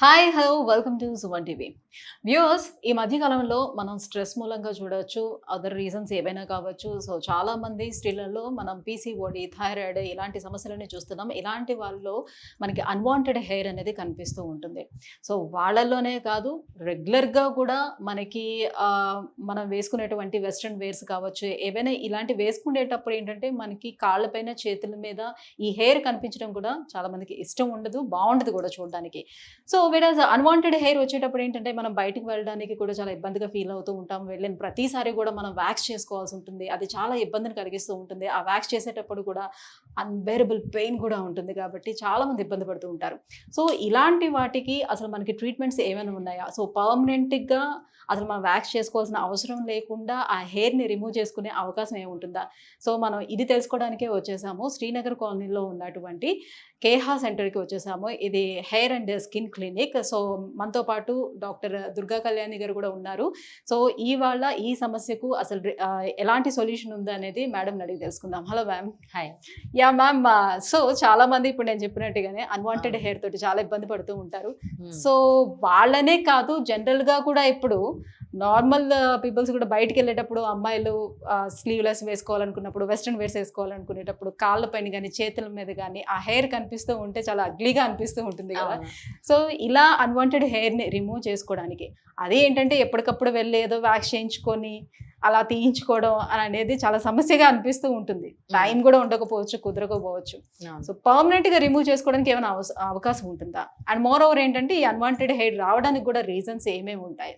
Hi hello welcome to Suvan TV views ఈ మధ్యకాలంలో మనం స్ట్రెస్ మూలంగా చూడొచ్చు అదర్ రీజన్స్ ఏవైనా కావచ్చు. సో చాలామంది స్త్రీలలో మనం పీసీఓడి థైరాయిడ్ ఇలాంటి సమస్యలని చూస్తున్నాం. ఇలాంటి వాళ్ళలో మనకి అన్వాంటెడ్ హెయిర్ అనేది కనిపిస్తూ ఉంటుంది. సో వాళ్ళల్లోనే కాదు రెగ్యులర్గా కూడా మనకి మనం వేసుకునేటువంటి వెస్ట్రన్ వేర్స్ కావచ్చు ఏవైనా ఇలాంటి వేసుకునేటప్పుడు ఏంటంటే మనకి కాళ్ళపైన చేతుల మీద ఈ హెయిర్ కనిపించడం కూడా చాలామందికి ఇష్టం ఉండదు బాగుండదు కూడా చూడడానికి. సో వేరాజ్ అన్వాంటెడ్ హెయిర్ వచ్చేటప్పుడు ఏంటంటే మనం మనం బయటికి వెళ్ళడానికి కూడా చాలా ఇబ్బందిగా ఫీల్ అవుతూ ఉంటాం. వెళ్ళిన ప్రతిసారి కూడా మనం వ్యాక్స్ చేసుకోవాల్సి ఉంటుంది. అది చాలా ఇబ్బందిని కలిగిస్తూ ఉంటుంది. ఆ వ్యాక్స్ చేసేటప్పుడు కూడా అన్బేరబుల్ పెయిన్ కూడా ఉంటుంది కాబట్టి చాలా మంది ఇబ్బంది పడుతూ ఉంటారు. సో ఇలాంటి వాటికి అసలు మనకి ట్రీట్మెంట్స్ ఏమైనా ఉన్నాయా? సో పర్మనెంట్గా అసలు మనం వ్యాక్స్ చేసుకోవాల్సిన అవసరం లేకుండా ఆ హెయిర్ని రిమూవ్ చేసుకునే అవకాశం ఏముంటుందా? సో మనం ఇది తెలుసుకోవడానికే వచ్చేసాము. శ్రీనగర్ కాలనీలో ఉన్నటువంటి కేహా సెంటర్కి వచ్చేసాము. ఇది hair and skin clinic so మనతో పాటు డాక్టర్ దుర్గా కళ్యాణి గారు కూడా ఉన్నారు. సో ఇవాళ ఈ సమస్యకు అసలు ఎలాంటి సొల్యూషన్ ఉంది అనేది మేడం అడిగి తెలుసుకుందాం. Hello ma'am. Hi. Ya ma'am so చాలా మంది ఇప్పుడు నేను చెప్పినట్టుగానే అన్వాంటెడ్ హెయిర్ తోటి చాలా ఇబ్బంది పడుతూ ఉంటారు. సో వాళ్ళనే కాదు జనరల్గా కూడా ఇప్పుడు నార్మల్ పీపుల్స్ కూడా బయటికి వెళ్ళేటప్పుడు అమ్మాయిలు స్లీవ్లెస్ వేసుకోవాలనుకున్నప్పుడు వెస్ట్రన్ వేర్స్ వేసుకోవాలనుకునేటప్పుడు కాళ్ళ పైన కానీ చేతుల మీద కానీ ఆ హెయిర్ కనిపిస్తూ ఉంటే చాలా అగ్లీగా అనిపిస్తూ ఉంటుంది కదా. సో ఇలా అన్వాంటెడ్ హెయిర్ని రిమూవ్ చేసుకోవడానికి అది ఏంటంటే ఎప్పటికప్పుడు వెళ్ళి ఏదో వ్యాక్స్ చేయించుకొని అలా తీయించుకోవడం అని అనేది చాలా సమస్యగా అనిపిస్తూ ఉంటుంది. టైం కూడా ఉండకపోవచ్చు కుదరకపోవచ్చు. సో పర్మనెంట్గా రిమూవ్ చేసుకోవడానికి ఏమైనా అవకాశం ఉంటుందా? అండ్ మోర్ ఓవర్ ఏంటంటే ఈ అన్వాంటెడ్ హెయిర్ రావడానికి కూడా రీజన్స్ ఏమేమి ఉంటాయి?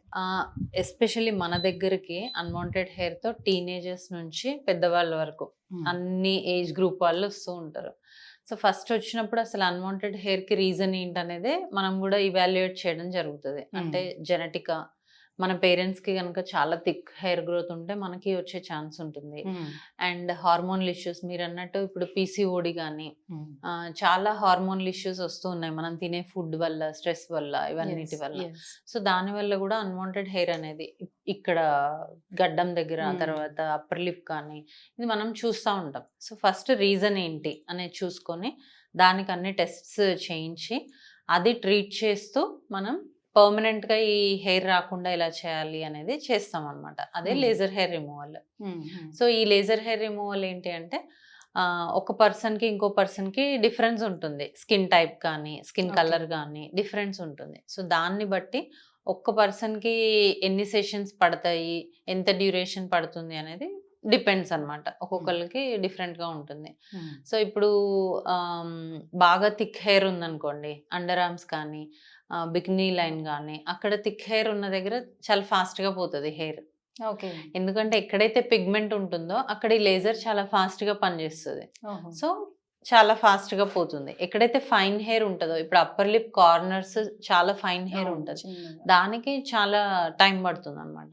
ఎస్పెషల్లీ మన దగ్గరికి అన్వాంటెడ్ హెయిర్తో టీనేజర్స్ నుంచి పెద్దవాళ్ళ వరకు అన్ని ఏజ్ గ్రూప్ వాళ్ళు వస్తూ ఉంటారు. సో ఫస్ట్ వచ్చినప్పుడు అసలు అన్వాంటెడ్ హెయిర్కి రీజన్ ఏంటనేది మనం కూడా ఇవాల్యుయేట్ చేయడం జరుగుతుంది. అంటే జెనెటిక్ మన పేరెంట్స్కి కనుక చాలా థిక్ హెయిర్ గ్రోత్ ఉంటే మనకి వచ్చే ఛాన్స్ ఉంటుంది. అండ్ హార్మోనల్ ఇష్యూస్ మీరు అన్నట్టు ఇప్పుడు పీసీఓడి కానీ చాలా హార్మోనల్ ఇష్యూస్ వస్తూ ఉన్నాయి. మనం తినే ఫుడ్ వల్ల స్ట్రెస్ వల్ల ఇవన్నిటి వల్ల. సో దాని వల్ల కూడా అన్వాంటెడ్ హెయిర్ అనేది ఇక్కడ గడ్డం దగ్గర. తర్వాత అప్పర్ లిప్ కానీ ఇది మనం చూస్తూ ఉంటాం. సో ఫస్ట్ రీజన్ ఏంటి అనేది చూసుకొని దానికి అన్ని టెస్ట్స్ చేయించి అది ట్రీట్ చేస్తూ మనం పర్మనెంట్గా ఈ హెయిర్ రాకుండా ఎలా చేయాలి అనేది చేస్తాం అనమాట అదే. Laser hair removal. సో ఈ లేజర్ హెయిర్ రిమూవల్ ఏంటి అంటే ఒక పర్సన్కి ఇంకో పర్సన్కి డిఫరెన్స్ ఉంటుంది. స్కిన్ టైప్ కానీ స్కిన్. కలర్ కానీ డిఫరెన్స్ ఉంటుంది. సో దాన్ని బట్టి ఒక్క పర్సన్కి ఎన్ని సెషన్స్ పడతాయి ఎంత డ్యూరేషన్ పడుతుంది అనేది డిపెండ్స్ అనమాట ఒక్కొక్కరికి డిఫరెంట్గా ఉంటుంది. సో ఇప్పుడు బాగా థిక్ హెయిర్ ఉందనుకోండి అండర్ ఆర్మ్స్ కానీ బిక్నీ లైన్ కానీ అక్కడ థిక్ హెయిర్ ఉన్న దగ్గర చాలా ఫాస్ట్గా పోతుంది హెయిర్. ఓకే. ఎందుకంటే ఎక్కడైతే పిగ్మెంట్ ఉంటుందో అక్కడ ఈ లేజర్ చాలా ఫాస్ట్గా పనిచేస్తుంది సో చాలా ఫాస్ట్గా పోతుంది. ఎక్కడైతే ఫైన్ హెయిర్ ఉంటుందో ఇప్పుడు అప్పర్ లిప్ కార్నర్స్ చాలా ఫైన్ హెయిర్ ఉంటుంది. దానికి చాలా టైం పడుతుంది అనమాట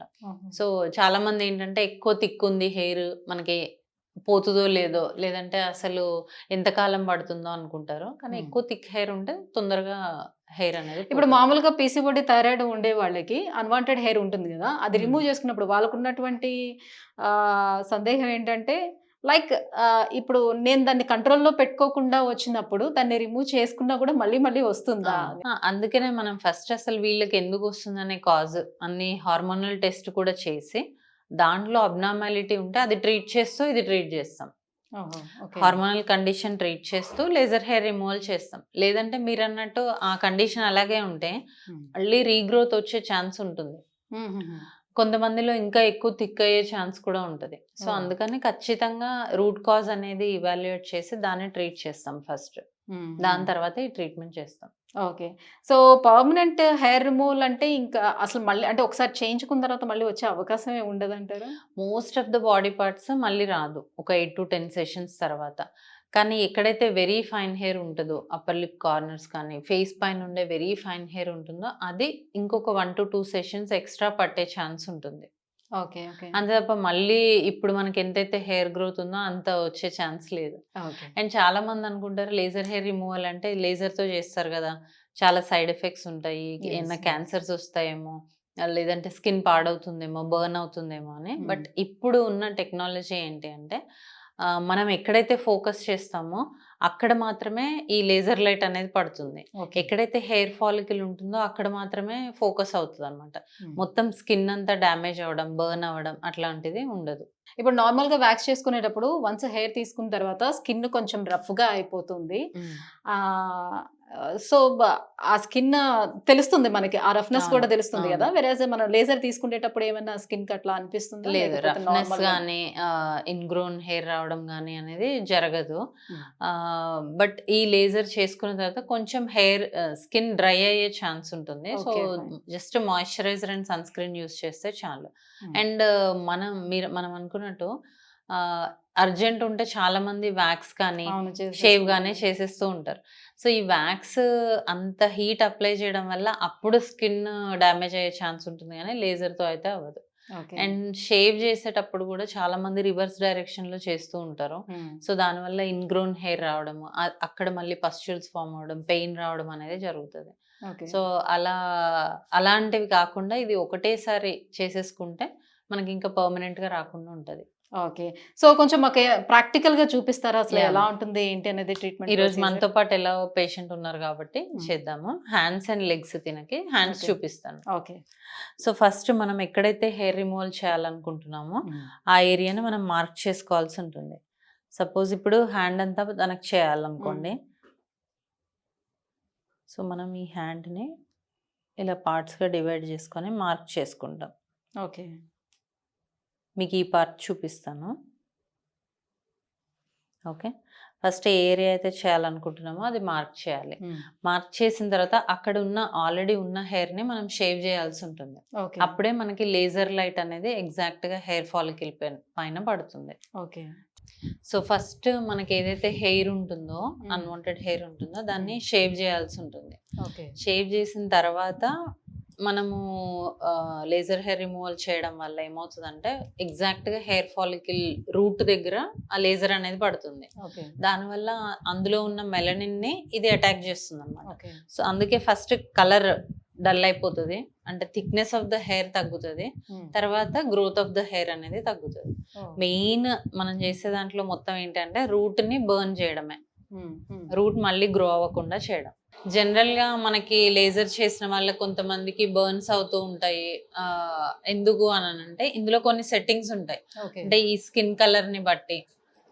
సో చాలా మంది ఏంటంటే ఎక్కువ తిక్కుంది హెయిర్ మనకి పోతుందో లేదో లేదంటే అసలు ఎంతకాలం పడుతుందో అనుకుంటారు కానీ. ఎక్కువ థిక్ హెయిర్ ఉంటే తొందరగా హెయిర్ అనేది ఇప్పుడు. మామూలుగా పీసీబోడి థైరాయిడ్ ఉండే వాళ్ళకి అన్వాంటెడ్ హెయిర్ ఉంటుంది కదా అది. రిమూవ్ చేసుకున్నప్పుడు వాళ్ళకు ఉన్నటువంటి సందేహం ఏంటంటే లైక్ ఇప్పుడు నేను దాన్ని కంట్రోల్లో పెట్టుకోకుండా వచ్చినప్పుడు దాన్ని రిమూవ్ చేసుకున్నా కూడా మళ్ళీ మళ్ళీ వస్తుందా అందుకనే మనం ఫస్ట్ అసలు వీళ్ళకి ఎందుకు వస్తుందనే కాజ్ అన్ని హార్మోనల్ టెస్ట్ కూడా చేసి దాంట్లో అబ్నార్మాలిటీ ఉంటే అది ట్రీట్ చేస్తూ ఇది ట్రీట్ చేస్తాం. హార్మోనల్ కండిషన్ ట్రీట్ చేస్తూ లేజర్ హెయిర్ రిమూవల్ చేస్తాం లేదంటే మీరు అన్నట్టు ఆ కండిషన్ అలాగే ఉంటే. మళ్ళీ రీగ్రోత్ వచ్చే ఛాన్స్ ఉంటుంది. కొంతమందిలో ఇంకా ఎక్కువ థిక్ అయ్యే ఛాన్స్ కూడా ఉంటుంది సో. అందుకని ఖచ్చితంగా రూట్ కాజ్ అనేది ఇవాల్యుయేట్ చేసి దాన్ని ట్రీట్ చేస్తాం ఫస్ట్ దాని. తర్వాత ఈ ట్రీట్మెంట్ చేస్తాం okay. So permanent hair removal అంటే ఇంకా అసలు మళ్ళీ అంటే ఒకసారి చేయించుకున్న తర్వాత మళ్ళీ వచ్చే అవకాశమే ఉండదంటారు? Most of the body parts మళ్ళీ రాదు. ఒక ఎయిట్ టు టెన్ సెషన్స్ తర్వాత. కానీ ఎక్కడైతే వెరీ ఫైన్ హెయిర్ ఉంటుందో అప్పర్ లిప్ కార్నర్స్ కానీ ఫేస్ పైన ఉండే వెరీ ఫైన్ హెయిర్ ఉంటుందో అది ఇంకొక one to two sessions extra పట్టే ఛాన్స్ ఉంటుంది. అంతే తప్ప మళ్ళీ ఇప్పుడు మనకి ఎంతైతే హెయిర్ గ్రోత్ ఉందో అంత వచ్చే ఛాన్స్ లేదు అండ్ చాలా మంది అనుకుంటారు లేజర్ హెయిర్ రిమూవల్ అంటే laser తో చేస్తారు కదా చాలా సైడ్ ఎఫెక్ట్స్ ఉంటాయి ఏమైనా. క్యాన్సర్స్ వస్తాయేమో లేదంటే స్కిన్ పాడవుతుందేమో బర్న్ అవుతుందేమో అని. బట్ ఇప్పుడు ఉన్న టెక్నాలజీ ఏంటి అంటే మనం ఎక్కడైతే ఫోకస్ చేస్తామో అక్కడ మాత్రమే ఈ లేజర్ లైట్ అనేది పడుతుంది. ఎక్కడైతే హెయిర్ ఫాలికల్ ఉంటుందో అక్కడ మాత్రమే ఫోకస్ అవుతుంది అనమాట మొత్తం స్కిన్ అంతా డ్యామేజ్ అవ్వడం బర్న్ అవ్వడం అట్లాంటిది ఉండదు. ఇప్పుడు నార్మల్గా వ్యాక్స్ చేసుకునేటప్పుడు వన్స్ హెయిర్ తీసుకున్న తర్వాత స్కిన్ కొంచెం రఫ్గా అయిపోతుంది ఆ సో ఆ స్కిన్ తెలుస్తుంది మనకి ఆ రఫ్నెస్ కూడా తెలుస్తుంది కదా అవును. వేరే మనం లేజర్ తీసుకునేటప్పుడు ఏమైనా స్కిన్కి అట్లా అనిపిస్తుంది లేదు రఫ్నెస్ కానీ ఇన్గ్రోన్ హెయిర్ రావడం కానీ అనేది జరగదు. బట్ ఈ లేజర్ చేసుకున్న తర్వాత కొంచెం హెయిర్ స్కిన్ డ్రై అయ్యే ఛాన్స్ ఉంటుంది so. Just moisturiser and sunscreen use చేస్తే చాలు. అండ్ మనం మీరు మనం అనుకున్నట్టు అర్జెంట్ ఉంటే చాలా మంది వ్యాక్స్ కానీ షేవ్ గానే చేసేస్తూ ఉంటారు. సో ఈ వ్యాక్స్ అంత హీట్ అప్లై చేయడం వల్ల అప్పుడు స్కిన్ డ్యామేజ్ అయ్యే ఛాన్స్ ఉంటుంది కానీ లేజర్తో అయితే అవ్వదు. అండ్ షేవ్ చేసేటప్పుడు కూడా చాలా మంది రివర్స్ డైరెక్షన్లో చేస్తూ ఉంటారు. సో దానివల్ల ఇన్గ్రోన్ హెయిర్ రావడం అక్కడ మళ్ళీ పస్చుల్స్ ఫామ్ అవడం పెయిన్ రావడం అనేది జరుగుతుంది. సో అలా అలాంటివి కాకుండా ఇది ఒకటేసారి చేసేసుకుంటే మనకి ఇంకా పర్మనెంట్గా రాకుండా ఉంటది. ఓకే. సో కొంచెం మాకు ప్రాక్టికల్గా చూపిస్తారా అసలు. ఎలా ఉంటుంది ఏంటి అనేది ట్రీట్మెంట్ ఈ రోజు మనతో పాటు ఎలా పేషెంట్ ఉన్నారు కాబట్టి. చేద్దాము. హ్యాండ్స్ అండ్ లెగ్స్ తినకి హ్యాండ్స్. చూపిస్తాను. ఓకే. సో ఫస్ట్ మనం ఎక్కడైతే హెయిర్ రిమూవల్ చేయాలనుకుంటున్నామో ఆ ఏరియాని మనం మార్క్ చేసుకోవాల్సి ఉంటుంది. సపోజ్ ఇప్పుడు హ్యాండ్ అంతా తనకు చేయాలనుకోండి. సో మనం ఈ హ్యాండ్ని ఇలా పార్ట్స్గా డివైడ్ చేసుకొని మార్క్ చేసుకుంటాం. ఓకే. మీకు ఈ పార్ట్ చూపిస్తాను. ఓకే ఫస్ట్ ఏ ఏరియా అయితే చేయాలనుకుంటున్నామో అది మార్క్ చేయాలి. మార్క్ చేసిన తర్వాత అక్కడ ఉన్న ఆల్రెడీ ఉన్న హెయిర్ని మనం షేవ్ చేయాల్సి ఉంటుంది. ఓకే అప్పుడే మనకి లేజర్ లైట్ అనేది ఎగ్జాక్ట్గా హెయిర్ ఫాలికల్ పైన పడుతుంది. ఓకే సో ఫస్ట్ మనకి ఏదైతే హెయిర్ ఉంటుందో. అన్వాంటెడ్ హెయిర్ ఉంటుందో దాన్ని షేవ్ చేయాల్సి ఉంటుంది. ఓకే షేవ్ చేసిన తర్వాత మనము లేజర్ హెయిర్ రిమూవల్ చేయడం వల్ల ఏమవుతుందంటే ఎగ్జాక్ట్గా హెయిర్ ఫాలికల్ రూట్ దగ్గర ఆ లేజర్ అనేది పడుతుంది. దానివల్ల అందులో ఉన్న మెలనిన్ని ఇది అటాక్ చేస్తుంది అనమాట సో అందుకే ఫస్ట్ కలర్ డల్ అయిపోతుంది. అంటే థిక్నెస్ ఆఫ్ ద హెయిర్ తగ్గుతుంది. తర్వాత గ్రోత్ ఆఫ్ ద హెయిర్ అనేది తగ్గుతుంది. మెయిన్ మనం చేసే దాంట్లో మొత్తం ఏంటంటే రూట్ని బర్న్ చేయడమే. రూట్ మళ్ళీ గ్రో అవ్వకుండా చేయడం. జనరల్గా మనకి లేజర్ చేసిన వాళ్ళ కొంతమందికి బర్న్స్ అవుతూ ఉంటాయి. ఎందుకు అని అంటే ఇందులో కొన్ని సెట్టింగ్స్ ఉంటాయి. అంటే ఈ స్కిన్ కలర్ని బట్టి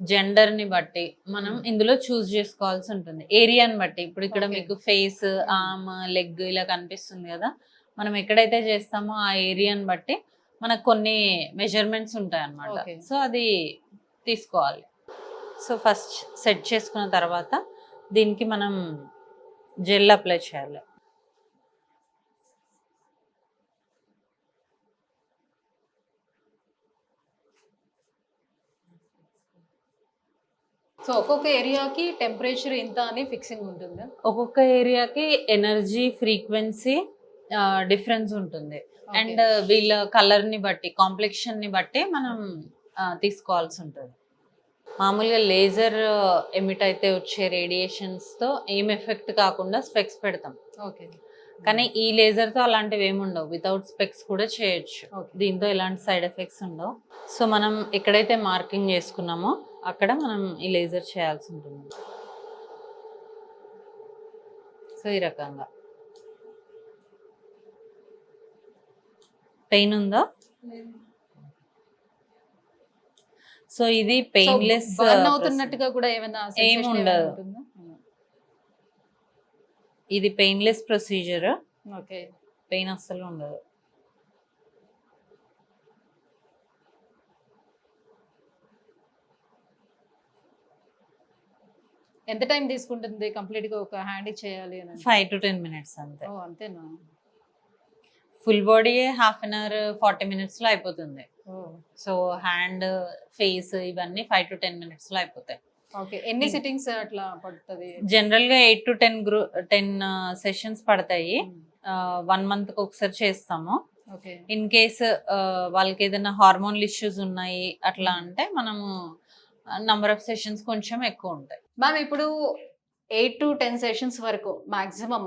జెండర్ని బట్టి మనం. ఇందులో చూస్ చేసుకోవాల్సి ఉంటుంది. ఏరియాని బట్టి. ఇప్పుడు ఇక్కడ. మీకు ఫేస్ ఆర్మ్ లెగ్ ఇలా కనిపిస్తుంది కదా. మనం ఎక్కడైతే చేస్తామో ఆ ఏరియాని బట్టి మనకు కొన్ని మెజర్మెంట్స్ ఉంటాయి అన్నమాట. సో అది తీసుకోవాలి. సో ఫస్ట్ సెట్ చేసుకున్న తర్వాత దీనికి మనం జెల్ అప్లై చేయాలి. సో ఒక్కొక్క ఏరియాకి టెంపరేచర్ ఇంత అని ఫిక్సింగ్ ఉంటుందా? ఒక్కొక్క ఏరియాకి ఎనర్జీ ఫ్రీక్వెన్సీ డిఫరెన్స్ ఉంటుంది. అండ్ వీళ్ళ కలర్ని బట్టి కాంప్లెక్షన్ని బట్టి మనం తీసుకోవాల్సి ఉంటుంది. మామూలుగా లేజర్ ఎమిట్ అయితే వచ్చే రేడియేషన్స్తో ఏం ఎఫెక్ట్ కాకుండా స్పెక్స్ పెడతాం. ఓకే. కానీ ఈ లేజర్తో అలాంటివి ఏమి ఉండవు. వితౌట్ స్పెక్స్ కూడా చేయొచ్చు. దీంతో ఎలాంటి సైడ్ ఎఫెక్ట్స్ ఉండవు. సో మనం ఎక్కడైతే మార్కింగ్ చేసుకున్నామో అక్కడ మనం ఈ లేజర్ చేయాల్సి ఉంటుంది. సో ఈ రకంగా. పెయిన్ ఉందా? సో ఇది పెయిన్లెస్ బర్న్ అవుతున్నట్టుగా కూడా ఏమైనా ఏం sensation ఏమైనా ఉండదు. ఇది పెయిన్లెస్ ప్రొసీజర్ ఓకే పెయిన్ అస్సలు ఉండదు. ఎంత టైం తీసుకుంటుంది కంప్లీట్గా ఒక హ్యాండ్ చేయాలి అని? ఫైవ్ టు టెన్ మినిట్స్ అంతే. ఓ అంతేనా? Full body half an hour forty మినిట్స్లో అయిపోతుంది. సో హ్యాండ్ ఫేస్ ఇవన్నీ ఫైవ్ టు టెన్ మినిట్స్లో అయిపోతాయి. ఓకే. ఎన్ని సిట్టింగ్స్ అట్లా పడుతుంది? జనరల్గా ఎయిట్ టు టెన్ గ్రూ టెన్ సెషన్స్ పడతాయి. వన్ మంత్కి ఒకసారి చేస్తాము. ఓకే. ఇన్ కేస్ వాళ్ళకి ఏదైనా హార్మోనల్ ఇష్యూస్ ఉన్నాయి అట్లా అంటే మనము నంబర్ ఆఫ్ సెషన్స్ కొంచెం ఎక్కువ ఉంటాయి. మ్యామ్ ఇప్పుడు ఎయిట్ టు టెన్ సెషన్స్ వరకు మాక్సిమం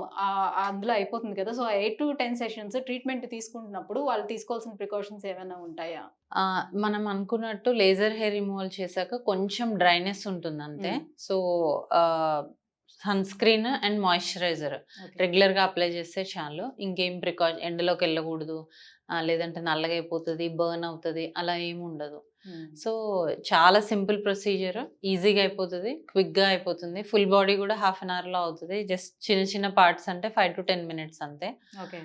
అందులో అయిపోతుంది కదా so eight to ten sessions treatment తీసుకుంటున్నప్పుడు వాళ్ళు తీసుకోవాల్సిన ప్రికాషన్స్ ఏమైనా ఉంటాయా మనం అనుకున్నట్టు లేజర్ హెయిర్ రిమూవల్ చేశాక కొంచెం డ్రైనెస్ ఉంటుంది అంతే. So sunscreen and moisturiser Okay. రెగ్యులర్గా అప్లై చేస్తే చాలు ఇంకేం ప్రికాషన్ ఎండలోకి వెళ్ళకూడదు లేదంటే నల్లగా అయిపోతుంది బర్న్ అవుతుంది అలా ఏమి ఉండదు. సో చాలా సింపుల్ ప్రొసీజర్. ఈజీగా అయిపోతుంది. క్విక్గా అయిపోతుంది. ఫుల్ బాడీ కూడా హాఫ్ అన్ అవర్లో అవుతుంది. జస్ట్ చిన్న చిన్న పార్ట్స్ అంటే ఫైవ్ టు టెన్ మినిట్స్ అంతే. ఓకే.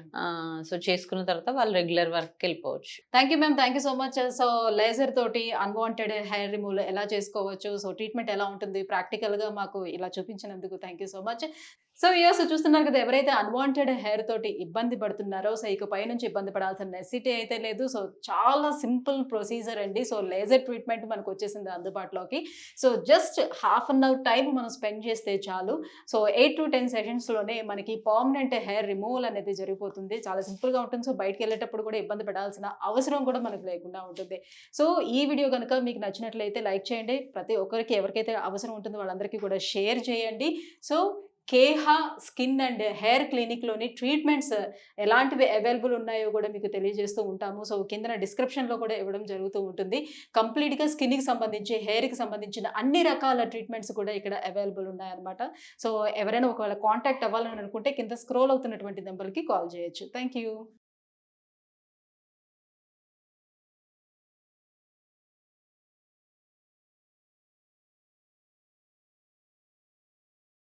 సో చేసుకున్న తర్వాత వాళ్ళు రెగ్యులర్ వర్క్కి వెళ్ళిపోవచ్చు. Thank you ma'am. Thank you so much. So laser తోటి అన్వాంటెడ్ హెయిర్ రిమూవల్ ఎలా చేసుకోవచ్చు? సో ట్రీట్మెంట్ ఎలా ఉంటుంది? ప్రాక్టికల్గా మాకు ఇలా చూపించినందుకు thank you so much. So years చూస్తున్నారు కదా ఎవరైతే అన్వాంటెడ్ హెయిర్ తోటి ఇబ్బంది పడుతున్నారో సో ఇక పై నుంచి ఇబ్బంది పడాల్సిన నెసిటీ అయితే లేదు. సో చాలా సింపుల్ ప్రొసీజర్ అండి. సో లేజర్ ట్రీట్మెంట్ మనకు వచ్చేసింది అందుబాటులోకి. So just half an hour time మనం స్పెండ్ చేస్తే చాలు. సో ఎయిట్ టు టెన్ సెషన్స్లోనే మనకి పర్మనెంట్ హెయిర్ రిమూవల్ అనేది జరిగిపోతుంది. చాలా సింపుల్గా ఉంటుంది. సో బయటకు వెళ్ళేటప్పుడు కూడా ఇబ్బంది పడాల్సిన అవసరం కూడా మనకు లేకుండా ఉంటుంది. సో ఈ వీడియో కనుక మీకు నచ్చినట్లయితే లైక్ చేయండి. ప్రతి ఒక్కరికి ఎవరికైతే అవసరం ఉంటుందో వాళ్ళందరికీ కూడా షేర్ చేయండి. So Keha skin and hair క్లినిక్లోని treatments ఎలాంటివి అవైలబుల్ ఉన్నాయో కూడా మీకు తెలియజేస్తూ ఉంటాము. సో కింద డిస్క్రిప్షన్లో కూడా ఇవ్వడం జరుగుతూ ఉంటుంది. కంప్లీట్గా స్కిన్కి సంబంధించి హెయిర్కి సంబంధించిన అన్ని రకాల ట్రీట్మెంట్స్ కూడా ఇక్కడ అవైలబుల్ ఉన్నాయన్నమాట. సో ఎవరైనా ఒకవేళ కాంటాక్ట్ అవ్వాలని అనుకుంటే కింద స్క్రోల్ అవుతున్నటువంటి నెంబర్కి కాల్ చేయొచ్చు. Thank you